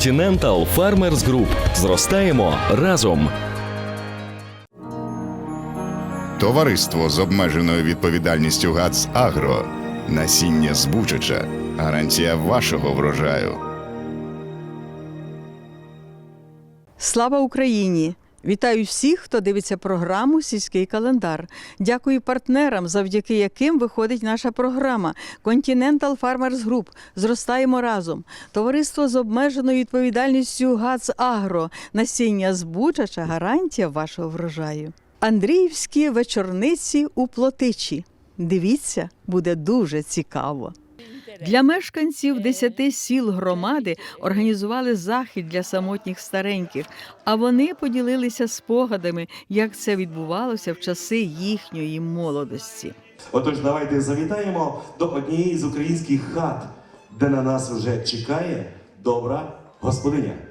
Continental Farmers Group. Зростаємо разом. Товариство з обмеженою відповідальністю ГАЦ Агро. Насіння збучача. Гарантія вашого врожаю. Слава Україні! Вітаю всіх, хто дивиться програму Сільський календар. Дякую партнерам, завдяки яким виходить наша програма Continental Farmers Group. Зростаємо разом. Товариство з обмеженою відповідальністю ГАЦ Агро. Насіння збучача гарантія вашого врожаю. Андріївські вечорниці у Плотичі. Дивіться, буде дуже цікаво. Для мешканців десяти сіл громади організували захід для самотніх стареньких, а вони поділилися спогадами, як це відбувалося в часи їхньої молодості. Отож, давайте завітаємо до однієї з українських хат, де на нас вже чекає добра господиня.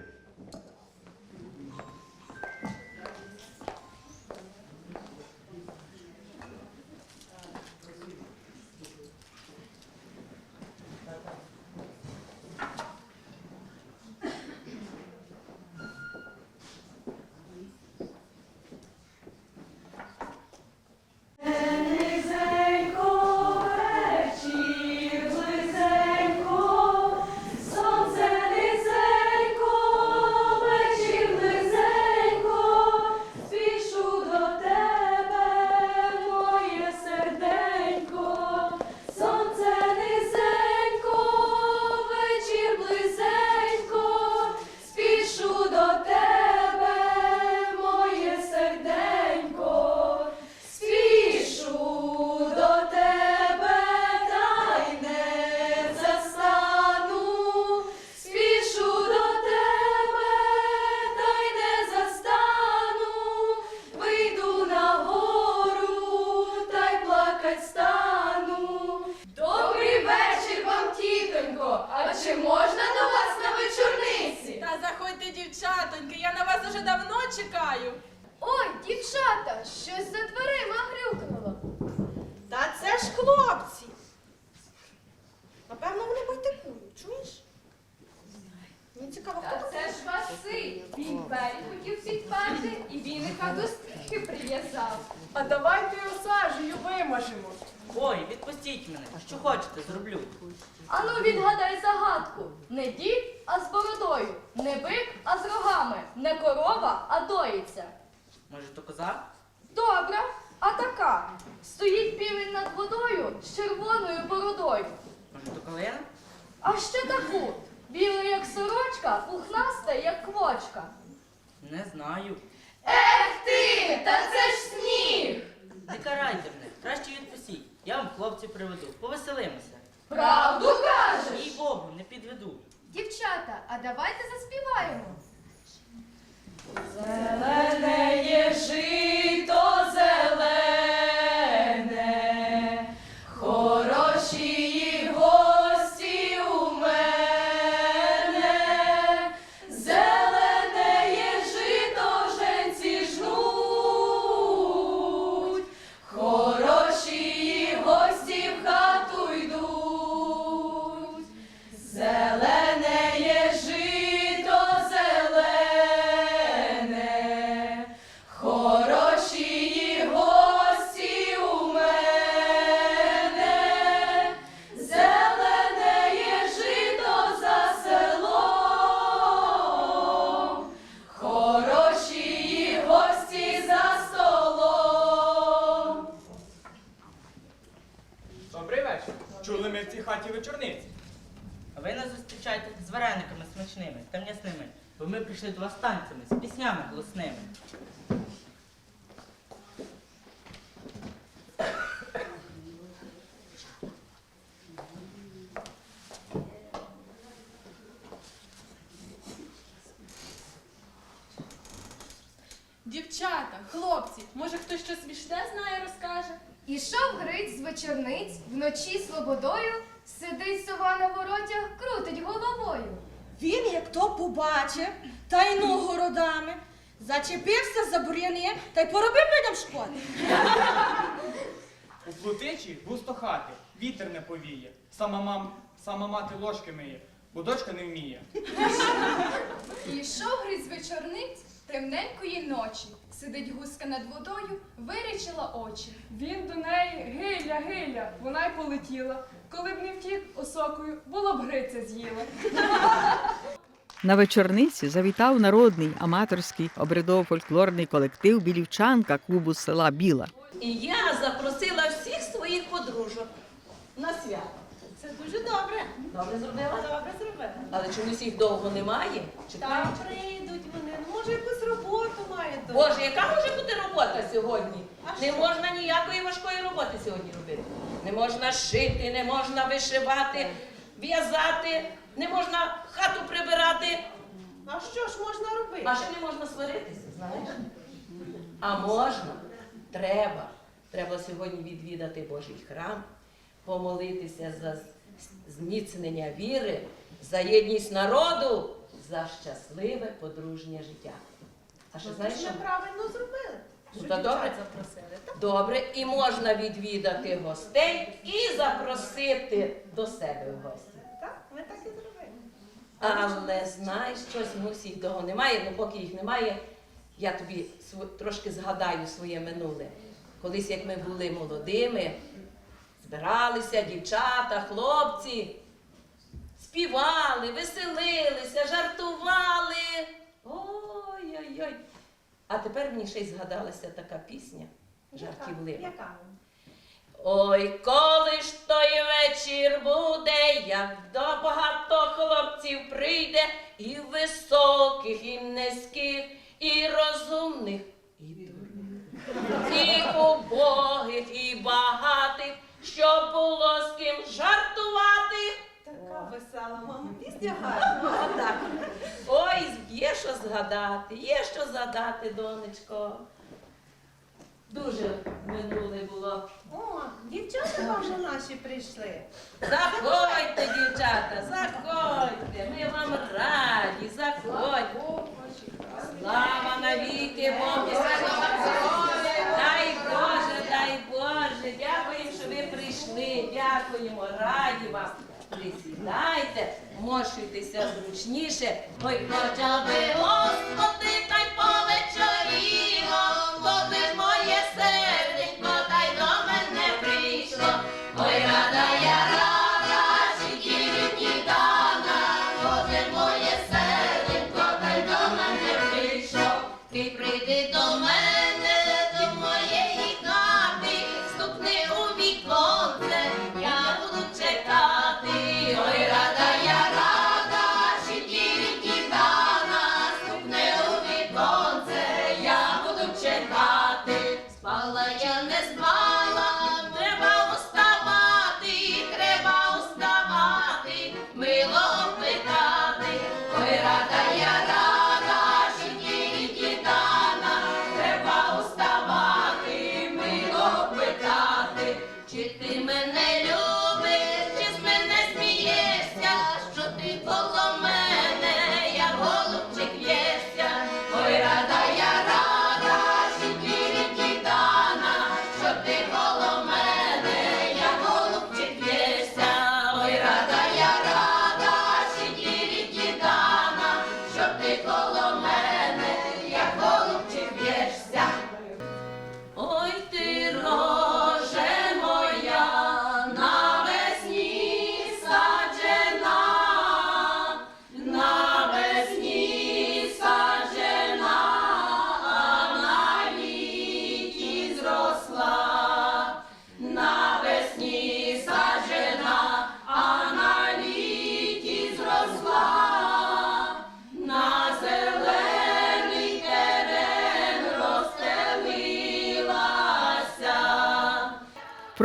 Зроблю. Ану відгадай загадку. Не дід, а з бородою. Не бик, а з рогами. Не корова, а доїться. Може, то коза? Добре, а така. Стоїть півень над водою з червоною бородою. Може, то калина? А ще таку. Біла, як сорочка, пухнаста, як квочка. Не знаю. Ех ти, та це ж сніг! Не карайте мене, краще відпустіть. Я вам хлопці приведу. Повеселимося. Правду кажеш? Їй Богу, не підведу. Дівчата, а давайте заспіваємо. Зелене є жито зелене, зустрічаєте з варениками смачними та м'ясними, бо ми прийшли до вас танцями, з піснями голосними. Дівчата, хлопці, може хтось щось смішне знає, розкаже? Ішов Гриць з вечорниць, вночі слободою, сидить сова на воротях, крутить головою. Він, як то побачив, та й ну городами, зачепився за бур'яни та й поробив людям шкоди. У плутичі густо хати, вітер не повіє, сама, мам, сама мати ложки миє, бо дочка не вміє. Ішов гриць вечорниць темненької ночі. Сидить гуска над водою, вирічила очі. Він до неї гиля, гиля, вона й полетіла. Коли б не втік осокою, було б гриця з'їла. На вечорниці завітав народний аматорський обрядово-фольклорний колектив Білівчанка клубу села Біла. І я запросила всіх своїх подружок на свято. Це дуже добре. Добре зробила? Добре зробила. Але чомусь їх довго немає. Чекаю. Там прийдуть вони. Ну, може, якусь роботу мають. Боже, яка може бути робота сьогодні? А не що? можна ніякої важкої роботи сьогодні робити. Не можна шити, не можна вишивати, в'язати, не можна хату прибирати, А що ж можна робити? а ще не можна сваритися, знаєш? А можна, треба. Треба сьогодні відвідати Божий храм, помолитися за зміцнення віри, за єдність народу, за щасливе подружнє життя. А ще знаєш, Ми що? правильно зробили. Ну, та добре. запросили. так? Добре, і можна відвідати гостей і запросити до себе в гості. Так, ми так і зробили. Але знаєш, щось ну, всіх того немає, ну поки їх немає, я тобі трошки згадаю своє минуле. Колись, як ми були молодими, збиралися дівчата, хлопці, співали, веселилися, жартували. Ой-ой-ой. А тепер мені ще й згадалася така пісня жартівлива. Ой, коли ж той вечір буде, як до багато хлопців прийде, і високих, і низьких, і розумних, і дурних, і убогих, і багатих, щоб було з ким жартувати. Така весела, мама, пісня гарна. Ой, є що згадати, є що згадати, донечко. Дуже минуле було. О, дівчата вам вже наші прийшли. Заходьте, дівчата, заходьте, ми вам раді, заходьте. Слава навіки Богу. Дай Боже, дай Боже, дякуємо, що ви прийшли, дякуємо, раді вам. Присідайте, мошуйтеся зручніше. Ой, хоча би, Господи,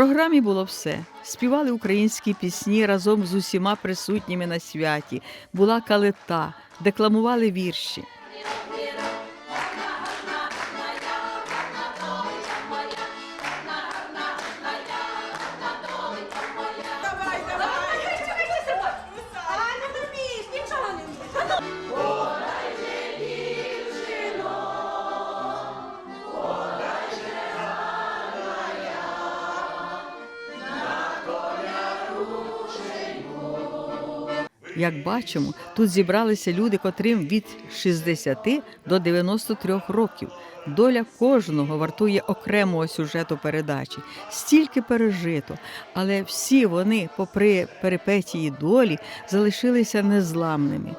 програмі було все. Співали українські пісні разом з усіма присутніми на святі. Була калита, декламували вірші. Як бачимо, тут зібралися люди, котрим від 60 до 93 років. Доля кожного вартує окремого сюжету передачі, стільки пережито, але всі вони, попри перипетії долі, залишилися незламними.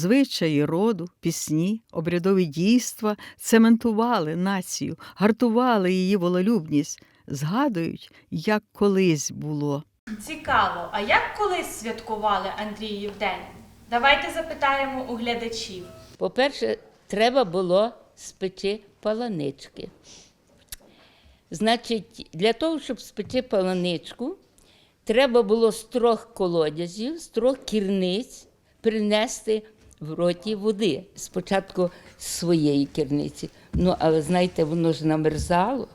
Звичаї роду, пісні, обрядові дійства цементували націю, гартували її волелюбність, згадують, як колись було. Цікаво, а як колись святкували Андріїв день? Давайте запитаємо у глядачів. По-перше, треба було спечи паланички. Значить, для того, щоб спечи паланичку, треба було з трьох колодязів, з трьох кірниць принести в роті води. Спочатку з своєї керниці. Ну, але знаєте, воно ж намерзало.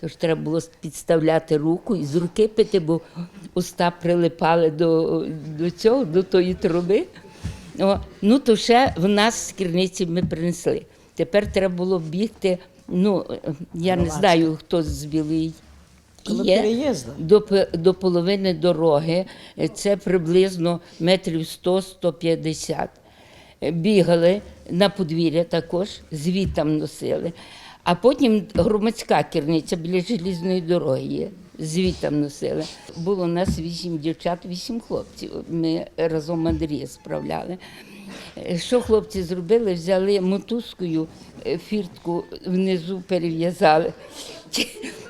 Тож треба було підставляти руку і з руки пити, бо уста прилипали до, до цього, до тої труби. О, ну, то ще в нас з керниці ми принесли. Тепер треба було бігти. Ну, я не знаю, хто з білий є до, до половини дороги. Це приблизно метрів 100-150. Бігали на подвір'я також, звітам носили. А потім громадська керниця біля желізної дороги є. Звітам носили. Було у нас вісім дівчат, вісім хлопців. Ми разом Андрія справляли. Що хлопці зробили? Взяли мотузкою е, фіртку внизу перев'язали.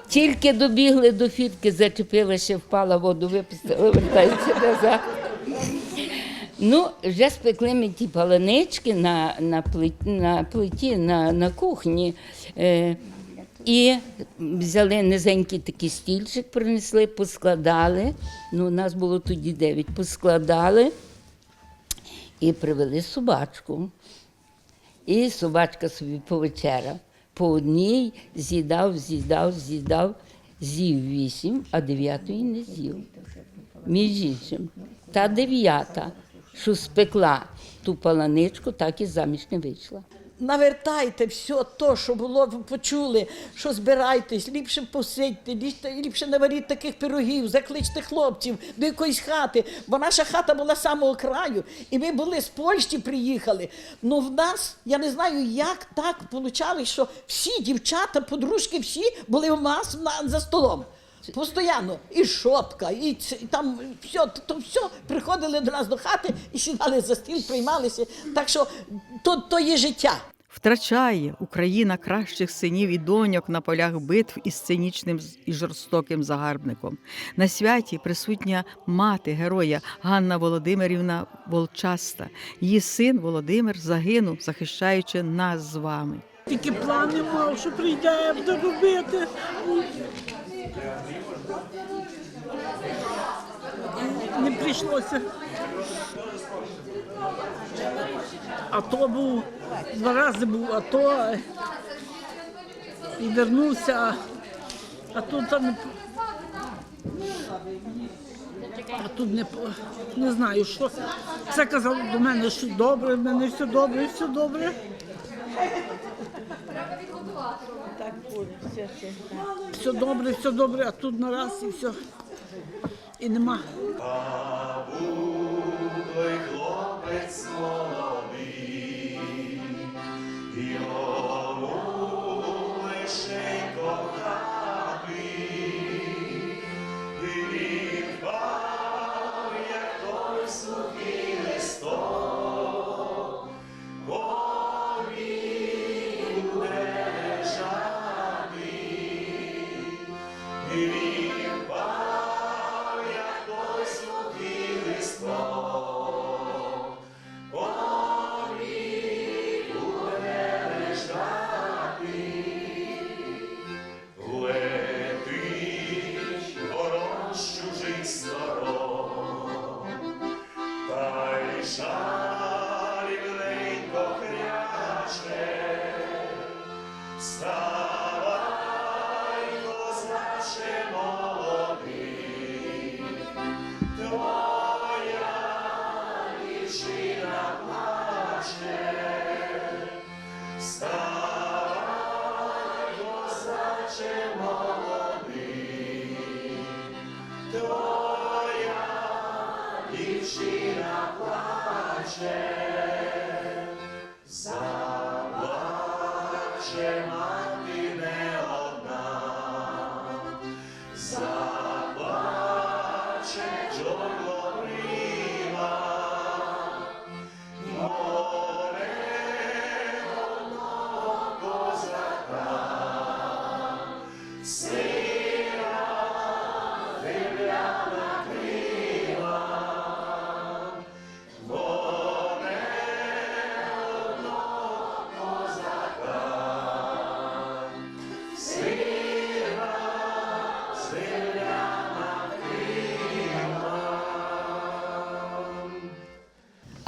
Тільки добігли до фіртки, зачепилася, впала воду, випустила, вертається назад. Ну, вже спекли ми ті паланички на, на, плиті, на плиті, на, на кухні. Е, і взяли низенький такий стільчик, принесли, поскладали. Ну, у нас було тоді дев'ять, поскладали і привели собачку. І собачка собі повечеряв. По одній з'їдав, з'їдав, з'їдав, з'їв вісім, а дев'ятої не з'їв. Між іншим, та дев'ята, що спекла ту паланичку, так і заміж не вийшла. навертайте все то, що було, ви почули, що збирайтесь, ліпше посидьте, ліпше, ліпше наваріть таких пирогів, закличте хлопців до якоїсь хати. Бо наша хата була самого краю, і ми були з Польщі, приїхали. Ну в нас, я не знаю, як так вийшло, що всі дівчата, подружки, всі були в нас на, за столом. Постоянно. І шопка, і, і там все, то все приходили до нас до хати і сідали за стіл, приймалися. Так що то, то є життя. Втрачає Україна кращих синів і доньок на полях битв із цинічним і жорстоким загарбником. На святі присутня мати героя Ганна Володимирівна Волчаста. Її син Володимир загинув, захищаючи нас з вами. Тільки плани мав, що прийде, буде робити. Не прийшлося. А то був, два рази був, а то і вернувся, а тут там. А тут не, не знаю, що. Це казав до мене, що добре, в мене все добре, все добре. Все добре, все добре, а тут нараз і все. І нема. О,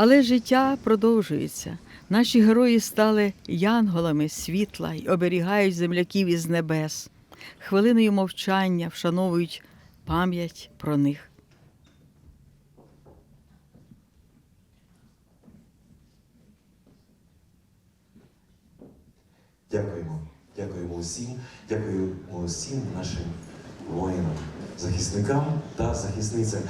Але життя продовжується. Наші герої стали янголами світла й оберігають земляків із небес. Хвилиною мовчання вшановують пам'ять про них. Дякуємо. Дякуємо усім. Дякуємо усім нашим воїнам, захисникам та захисницям.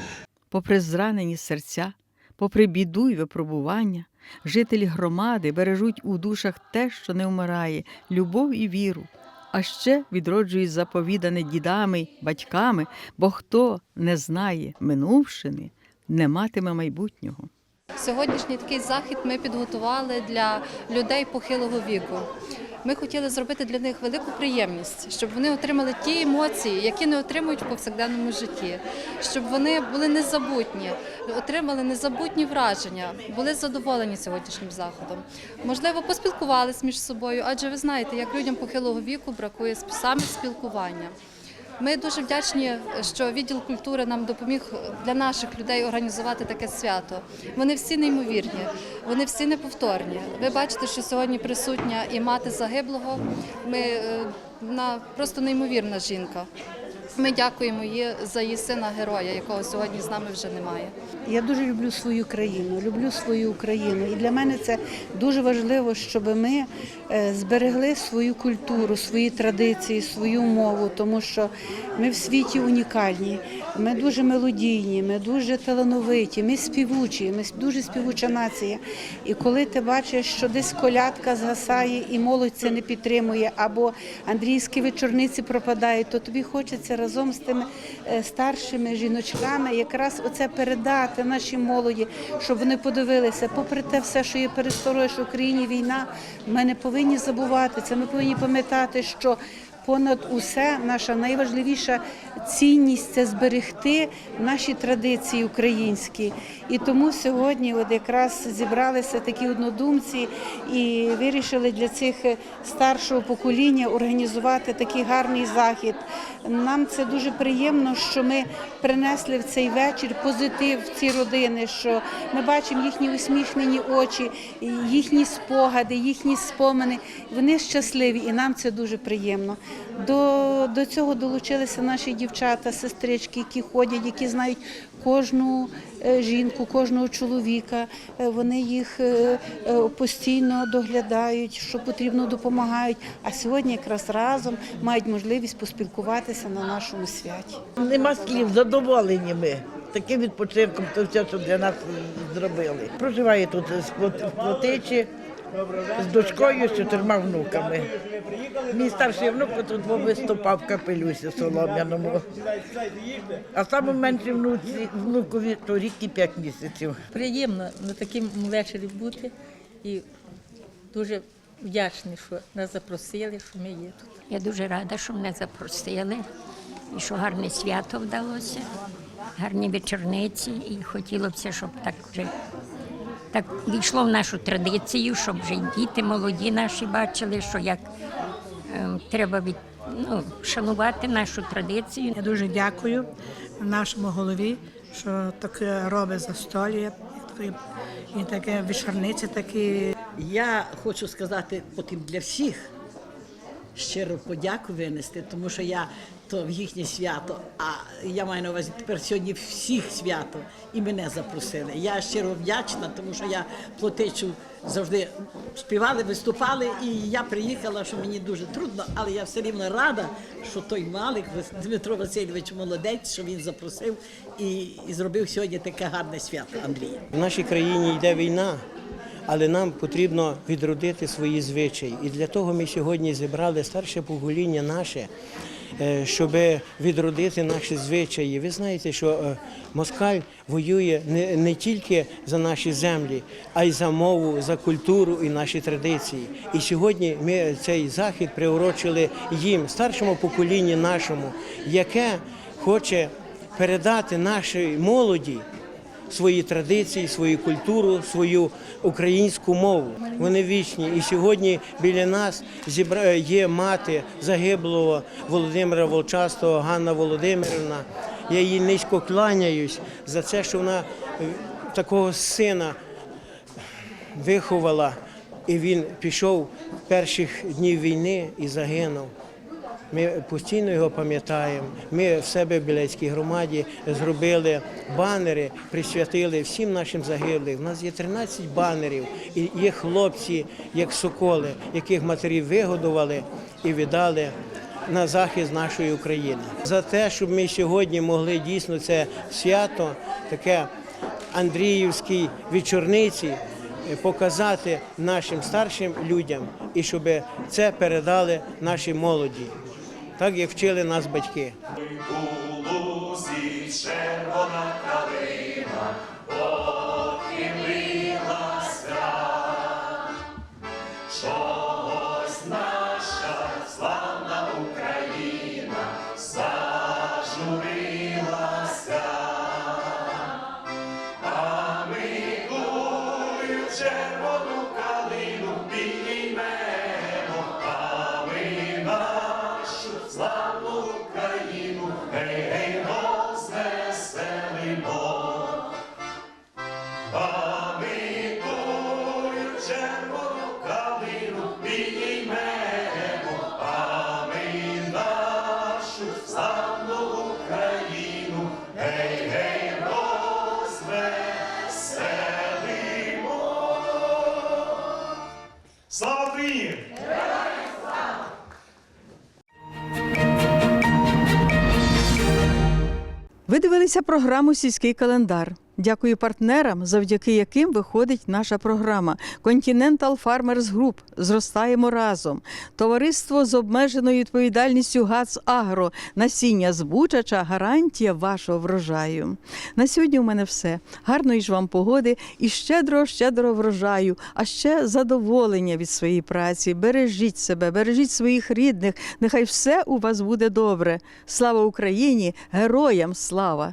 Попри зранені серця, попри біду й випробування, жителі громади бережуть у душах те, що не вмирає, любов і віру, а ще відроджують заповідане дідами й батьками, бо хто не знає минувшини, не матиме майбутнього. Сьогоднішній такий захід ми підготували для людей похилого віку. Ми хотіли зробити для них велику приємність, щоб вони отримали ті емоції, які не отримують в повсякденному житті, щоб вони були незабутні, отримали незабутні враження, були задоволені сьогоднішнім заходом. Можливо, поспілкувалися між собою, адже ви знаєте, як людям похилого віку бракує саме спілкування. Ми дуже вдячні, що відділ культури нам допоміг для наших людей організувати таке свято. Вони всі неймовірні, вони всі неповторні. Ви бачите, що сьогодні присутня і мати загиблого. Ми на вона просто неймовірна жінка. Ми дякуємо їй за її сина героя, якого сьогодні з нами вже немає. Я дуже люблю свою країну, люблю свою Україну. І для мене це дуже важливо, щоб ми е, зберегли свою культуру, свої традиції, свою мову, тому що ми в світі унікальні, ми дуже мелодійні, ми дуже талановиті, ми співучі, ми дуже співуча нація. І коли ти бачиш, що десь колядка згасає і молодь це не підтримує, або андрійські вечорниці пропадають, то тобі хочеться разом з тими е, старшими жіночками якраз оце передати нашій молоді, щоб вони подивилися, попри те все, що є перед що в Україні війна, ми не повинні забувати це. Ми повинні пам'ятати, що понад усе наша найважливіша цінність це зберегти наші традиції українські. І тому сьогодні, от якраз зібралися такі однодумці і вирішили для цих старшого покоління організувати такий гарний захід. Нам це дуже приємно, що ми принесли в цей вечір позитив в ці родини, що ми бачимо їхні усміхнені очі, їхні спогади, їхні спомини. Вони щасливі, і нам це дуже приємно. До, до цього долучилися наші дівчата, сестрички, які ходять, які знають кожну е, жінку, кожного чоловіка. Е, Вони їх е, постійно доглядають, що потрібно допомагають. А сьогодні якраз разом мають можливість поспілкуватися на нашому святі. Нема слів, задоволені ми. Таким відпочинком, то все, що для нас зробили. Проживає тут в Плотичі з дочкою, з чотирма внуками. Мій старший внук тут виступав в капелюсі солом'яному. А саме менший внуці, внукові то рік і п'ять місяців. Приємно на такому вечорі бути і дуже вдячні, що нас запросили, що ми є тут. Я дуже рада, що мене запросили і що гарне свято вдалося, гарні вечорниці. І хотілося б, щоб так вже так війшло в нашу традицію, щоб вже діти молоді наші бачили, що як е, треба від, ну, шанувати нашу традицію. Я дуже дякую нашому голові, що таке робить застолі, і таке вечорниці такі. Я хочу сказати потім для всіх, щиро подяку винести, тому що я то в їхнє свято, а я маю на увазі тепер сьогодні всіх свято і мене запросили. Я щиро вдячна, тому що я плотичу завжди співали, виступали, і я приїхала, що мені дуже трудно, але я все рівно рада, що той Малик Дмитро Васильович молодець, що він запросив і, і зробив сьогодні таке гарне свято Андрія. В нашій країні йде війна, але нам потрібно відродити свої звичаї. І для того ми сьогодні зібрали старше покоління наше, щоб відродити наші звичаї. Ви знаєте, що е, москаль воює не, не тільки за наші землі, а й за мову, за культуру і наші традиції. І сьогодні ми цей захід приурочили їм, старшому поколінню нашому, яке хоче передати нашій молоді свої традиції, свою культуру, свою українську мову. Вони вічні. І сьогодні біля нас є мати загиблого Володимира Волчастого, Ганна Володимирівна. Я їй низько кланяюсь за це, що вона е, такого сина виховала, і він пішов перших днів війни і загинув. Ми постійно його пам'ятаємо. Ми в себе в Білецькій громаді зробили банери, присвятили всім нашим загиблим. У нас є 13 банерів, і є хлопці, як соколи, яких матері вигодували і віддали на захист нашої України. За те, щоб ми сьогодні могли дійсно це свято, таке Андріївській вечорниці, е, показати нашим старшим людям і щоб це передали нашій молоді, так як вчили нас батьки. Червона Ви програму Сільський календар. Дякую партнерам, завдяки яким виходить наша програма Continental Farmers Group. Зростаємо разом. Товариство з обмеженою відповідальністю ГАЦ Агро. Насіння збучача гарантія вашого врожаю. На сьогодні у мене все. Гарної ж вам погоди і щедро, щедро врожаю, а ще задоволення від своєї праці. Бережіть себе, бережіть своїх рідних. Нехай все у вас буде добре. Слава Україні! Героям слава!